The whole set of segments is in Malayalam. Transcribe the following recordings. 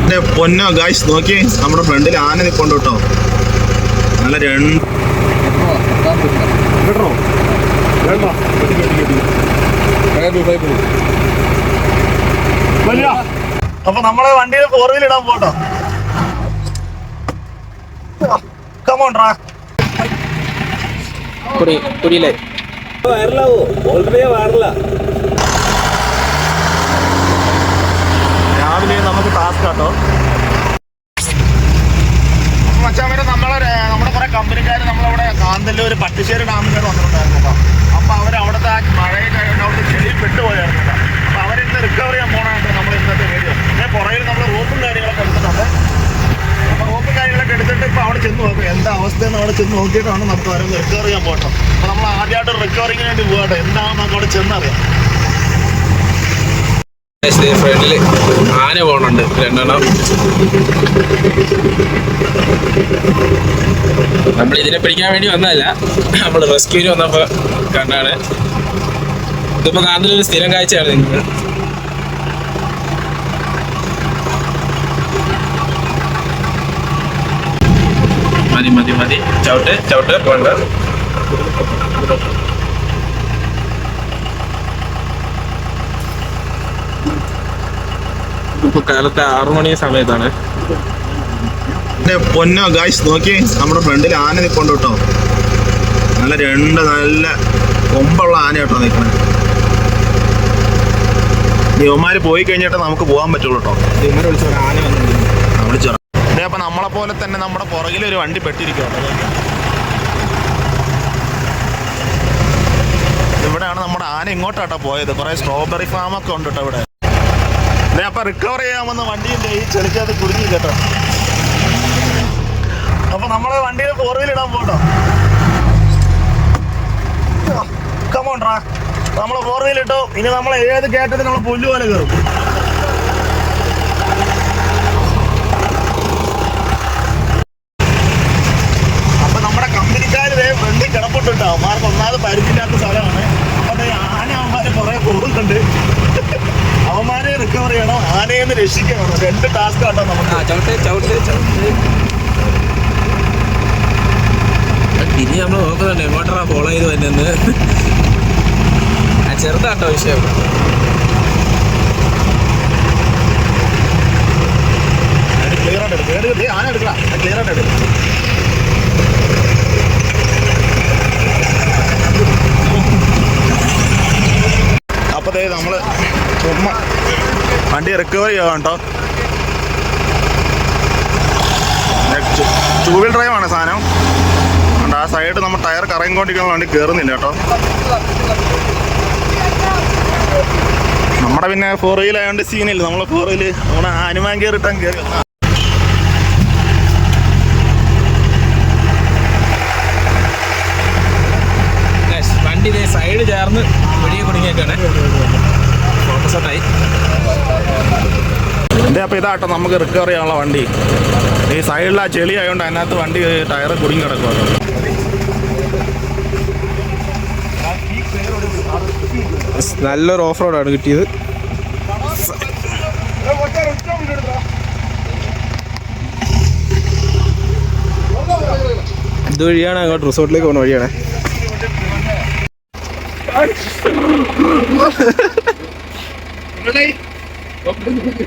എന്റെ പൊന്നോ ഗായ്സ് നോക്കി. നമ്മുടെ ഫ്രണ്ടിൽ ആന നിൽക്കൊണ്ട് കേട്ടോ. നല്ല രണ്ട് അപ്പൊ നമ്മളെ വണ്ടിയിൽ ഫോർ വീലർ ഇടാൻ പോട്ടോ കമോണ്ട്രാ പുരിയിലെ രാവിലെ നമുക്ക് ടാസ്ക് കേട്ടോ മച്ചാമരെ നമ്മളെ നമ്മുടെ കുറെ കമ്പനിക്കാർ നമ്മളവിടെ കാന്തല്ലൂർ പട്ടിശ്ശേരി ഡാമിൽ വന്നിട്ടുണ്ടായിരുന്നു കേട്ടോ അപ്പൊ അവർ അവിടുത്തെ ആ മഴയൊക്കെ ആയതുകൊണ്ട് അവിടുത്തെ ചെളിയിൽ പെട്ടുപോയായിരുന്നു കേട്ടോ അപ്പൊ അവരിന്ന് റിക്കവർ ചെയ്യാൻ പോകണമായിട്ട് നമ്മൾ ഇന്നത്തെ വീഡിയോ പിന്നെ പുറകിൽ നമ്മൾ റോപ്പും കാര്യങ്ങളൊക്കെ എടുത്തിട്ടുണ്ട് അപ്പൊ റോപ്പും കാര്യങ്ങളൊക്കെ എടുത്തിട്ട് ഇപ്പൊ അവിടെ ചെന്ന് നോക്കും അവസ്ഥയെന്ന് അവിടെ ചെന്ന് നോക്കിയിട്ടാണ് നമുക്ക് അവരെ റിക്കവർ ചെയ്യാൻ പോകട്ടോ അപ്പൊ നമ്മൾ ആദ്യമായിട്ട് റിക്കവറിങ്ങിന് വേണ്ടി പോകട്ടെ എന്താണെന്ന് നമുക്ക് അവിടെ ചെന്നറിയാം. ഫ്രണ്ടിൽ ആന പോണുണ്ട്. രണ്ടെണ്ണം. നമ്മൾ ഇതിനെ പിടിക്കാൻ വേണ്ടി വന്നതല്ല. നമ്മൾ റെസ്ക്യൂവിന് വന്നപ്പോ കണ്ടാണ്. ഇതിപ്പോ കാന്തലൊരു സ്ഥിരം കാഴ്ചയാണ് നിങ്ങൾ. മതി മതി മതി. ചവിട്ട് ചവിട്ട്. വേണ്ട ഇപ്പൊ കാലത്തെ ആറു മണി സമയത്താണ്. പിന്നെ പൊന്നോ ഗായ്സ് നോക്കി നമ്മുടെ ഫ്രണ്ടിൽ ആന നിൽക്കൊണ്ട് കേട്ടോ. നല്ല രണ്ട് നല്ല കൊമ്പുള്ള ആന കേട്ടോ നിൽക്കണേ യുവമാര് പോയി കഴിഞ്ഞിട്ട് നമുക്ക് പോകാൻ പറ്റുള്ളൂ കേട്ടോ. ഇവന്മാരെ വിളിച്ചു ആന വന്നിട്ടുണ്ട്. വിളിച്ചു അപ്പൊ നമ്മളെ പോലെ തന്നെ നമ്മുടെ പുറകിൽ ഒരു വണ്ടി പെട്ടിരിക്കുകയാണ് ഇവിടെയാണ് നമ്മുടെ ആന ഇങ്ങോട്ടാട്ടോ പോയത്. കുറേ സ്ട്രോബെറി ഫാം ഒക്കെ ഉണ്ട് കേട്ടോ ഇവിടെ. അപ്പൊ റിക്കവർ ചെയ്യാമെന്ന് വണ്ടി ഈ ചെളിക്കകത്ത് കുടുങ്ങി കേട്ടോ അപ്പൊ നമ്മളെ വണ്ടിയിൽ ഫോർ വീലർ ഇടാൻ പോട്ടോ. കമോണ്ടാ നമ്മൾ ഫോർ വീലർ ഇട്ടു. ഇനി നമ്മൾ ഏത് കേട്ടത് നമ്മൾ പുല്ലുപോലെ കയറും അപ്പൊ നമ്മുടെ കമ്പനിക്കാർ ഇതേ ഫ്രണ്ടിൽ കിടപ്പുണ്ട് അവന്മാർക്ക് ഒന്നാമത് പരിചയമില്ലാത്ത സ്ഥലമാണ് അപ്പൊ ദേ ആന അവന്മാര് കുറെ പോകുന്നുണ്ട് അവന്മാരെ റിക്കവർ നിന്ന് രക്ഷിക്കണം. രണ്ട് ടാസ്ക് ആട്ടോ നമുക്ക്. ചവിട്ടെ ചവിട്ടെ ചവിട്ട്. ഇനി നമ്മൾ നോക്കുന്നുണ്ട് എങ്ങോട്ടാ ഫോളോ ചെയ്ത് ആ ചെറുതാട്ടോ വിഷയം. ക്ലിയർ ആയിട്ട് എടുക്കും. എടുക്ക്. ദേ ആന എടുക്കണം ക്ലിയർ ആയിട്ട് എടുക്കും. അപ്പൊ ദേ നമ്മൾ ചുമ്മാ വണ്ടി റിക്കവർ ചെയ്യാം കേട്ടോ ടൂ വീൽ ഡ്രൈവ് ആണ് സാധനം. ആ സൈഡ് നമ്മൾ ടയർ കറങ്ങിക്കൊണ്ടിരിക്കുന്ന വണ്ടി കയറുന്നില്ല കേട്ടോ നമ്മുടെ പിന്നെ ഫോർ വീൽ ആയതുകൊണ്ട് സീനില്ല നമ്മൾ ഫോർ വീൽ നമ്മുടെ ഹനുമാൻ കയറിട്ടാൻ കയറി വണ്ടി സൈഡ് ചേർന്ന് വെളിയെ കുടുങ്ങിയൊക്കെയാണ് ഫോക്കസ് ഔട്ടായി അപ്പോൾ ഇതാട്ടോ നമുക്ക് റിക്കവർ ചെയ്യാനുള്ള വണ്ടി. ഈ സൈഡിൽ ആ ചെളി ആയതുകൊണ്ട് അതിനകത്ത് വണ്ടി ടയർ കുടുങ്ങി കിടക്കുമല്ലോ നല്ലൊരു ഓഫ് റോഡാണ് കിട്ടിയത്. ഇത് വഴിയാണ് അങ്ങോട്ട് റിസോർട്ടിലേക്ക് പോകുന്ന വഴിയാണ്. Okay.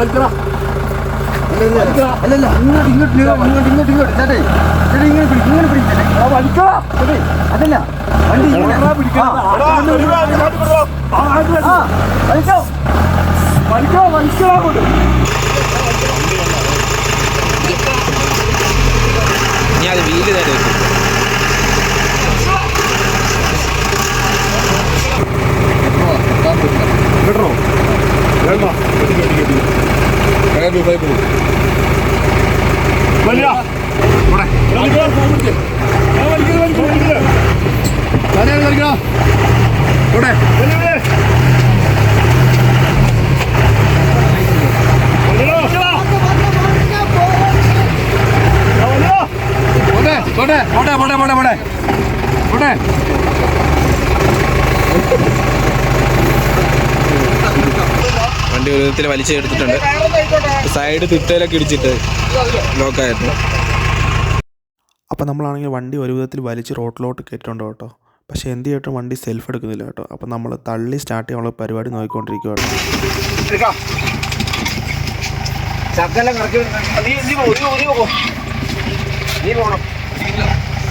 വലിക്കടേ അല്ലല്ല ഇങ്ങോട്ട് ഇങ്ങോട്ട് ഇങ്ങോട്ട് ഇങ്ങോട്ട് ഇങ്ങോട്ട് ചേട്ടേ ചേട്ടാ ഇങ്ങനെ പിടിക്കും ഇങ്ങനെ പിടിക്കും ചേട്ടാ അതല്ല വണ്ടി ഇങ്ങനെ വലിക്കോ വലിക്കോ വലിക്കോ ഇനി അത് വീൽ നേരെ വെക്കും പോട്ടെ പോട്ടെ പോട്ടെ പോട്ടെ പോട്ടെ പോട്ടെ പോട്ടെ വണ്ടി ഒരു വിധത്തിൽ വലിച്ചെടുത്തിട്ടുണ്ട് സൈഡ് തിട്ടയിലൊക്കെ ഇടിച്ചിട്ട് ലോക്കായിരുന്നു അപ്പോൾ നമ്മളാണെങ്കിൽ വണ്ടി ഒരു വിധത്തിൽ വലിച്ച് റോട്ടിലോട്ട് കയറ്റുണ്ട് കേട്ടോ. പക്ഷേ എന്ത് ചെയ്തിട്ടും വണ്ടി സെൽഫ് എടുക്കുന്നില്ല കേട്ടോ. അപ്പോൾ നമ്മൾ തള്ളി സ്റ്റാർട്ട് ചെയ്യാനുള്ള പരിപാടി നോക്കിക്കൊണ്ടിരിക്കുകയാണ് കറക്കി വിടണം. നീ നീ പോ നീ പോ പോണം.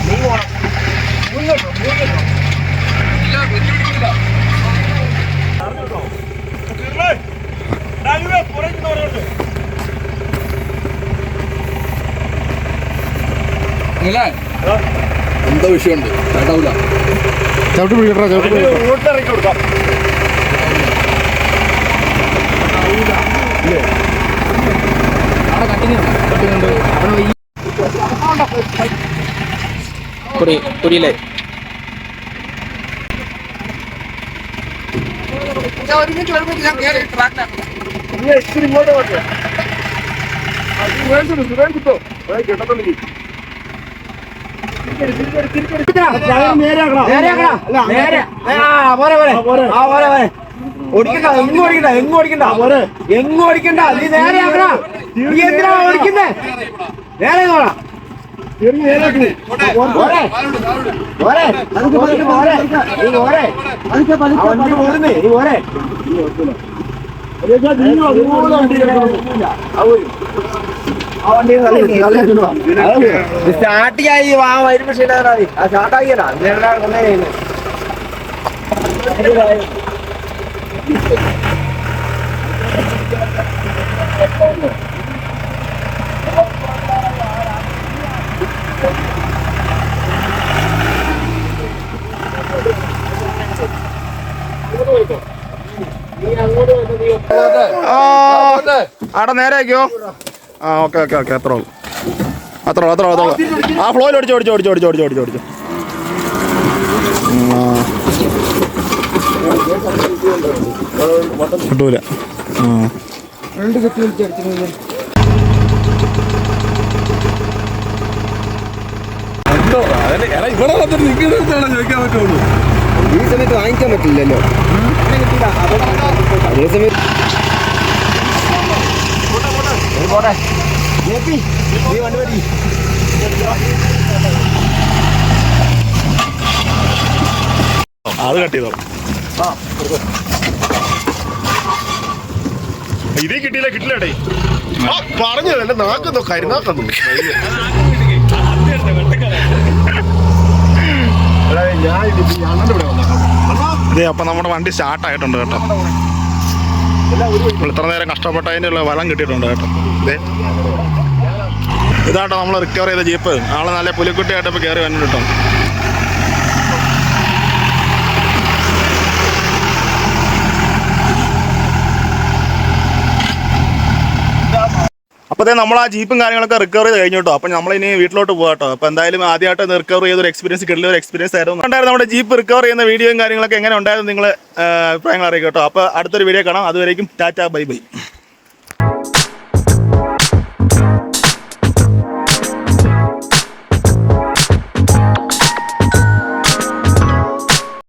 നീ പോണം. മുന്നോട്ടോ മുന്നോട്ടോ എന്താ വിഷയമുണ്ട്. കേട്ടാവില്ല ചവിട്ടി പിടിക്കട്ടെ ചവിട്ടി പിടിക്കട്ടാ. റൂട്ടിറക്കി കൊടുക്കാം. കുടി കുടിയിലെ നീ ഇച്ചിരി ഇങ്ങോട്ട് സുരേഷിട്ടോ സുരേഷിട്ടോ കിട്ടത്തുള്ളൂ. ഓടിക്കണ്ട എങ്ങും ഓടിക്കണ്ട എങ്ങും ഓടിക്കണ്ട എങ്ങും ഓടിക്കണ്ട നീ നേരെ ആക്കണ നീ എന്തിനാ ഓടിക്കുന്നേ നേരെ നോടാ പോരെ പോരെ ആ വരുമ്പോ ശരിയായി ആ സ്റ്റാർട്ട് ആക്കിയതാ നേരെ കൊണ്ടേ അവിടെ നേരെ ആക്കിയോ ആ ഓക്കെ ഓക്കെ ഓക്കെ അത്ര ഉള്ളു. അത്ര അത്ര അത്ര ആ ഫ്ലോയിൽ ഓടിച്ചു ഓടിച്ചു ഓടിച്ചു ഓടിച്ചു ഓടിച്ചു ഓടിച്ചു ഓടിച്ചു. കിട്ടൂല. ഇവിടെ വന്നിട്ട് ചോദിക്കാൻ പറ്റുള്ളൂ? ഈ സമയത്ത് വാങ്ങിക്കാൻ പറ്റില്ലല്ലോ. അതേ സമയത്ത് അത് കട്ട് ചെയ്തോ? ഇതേ കിട്ടിയില്ല കിട്ടില്ലടേ ആ പറഞ്ഞത് എന്റെ നാക്കെന്തോ കരുനാക്കുന്നു അതെ അപ്പൊ നമ്മുടെ വണ്ടി സ്റ്റാർട്ട് ആയിട്ടുണ്ട് കേട്ടോ. ഇത്ര നേരം കഷ്ടപ്പെട്ടതിനുള്ള വളം കിട്ടിയിട്ടുണ്ട് കേട്ടോ. ഇതേ ഇതാട്ടോ നമ്മൾ റിക്കവർ ചെയ്ത ജീപ്പ്. ആൾ നല്ല പുലിക്കുട്ടിയായിട്ട് ഇപ്പൊ കയറി വന്നിട്ട് അപ്പോൾ നമ്മൾ ആ ജീപ്പും കാര്യങ്ങളൊക്കെ റിക്കവർ ചെയ്ത് കഴിഞ്ഞു കേട്ടോ അപ്പോൾ നമ്മളിനി വീട്ടിലോട്ട് പോകാം കേട്ടോ അപ്പോൾ എന്തായാലും ആദ്യമായിട്ട് റിക്കവർ ചെയ്തൊരു എക്സ്പീരിയൻസ് കിട്ടിയ ഒരു എക്സ്പീരിയൻസ് ആയിരുന്നു ഉണ്ടായിരുന്നു നമ്മുടെ ജീപ്പ് റിക്കവർ ചെയ്യുന്ന വീഡിയോയും കാര്യങ്ങളൊക്കെ എങ്ങനെ ഉണ്ടായിരുന്നു നിങ്ങൾ അഭിപ്രായങ്ങൾ അറിയിക്കും കേട്ടോ അപ്പോൾ അടുത്തൊരു വീഡിയോ കാണാം. അതുവരേക്കും ടാറ്റ ബൈ ബൈ.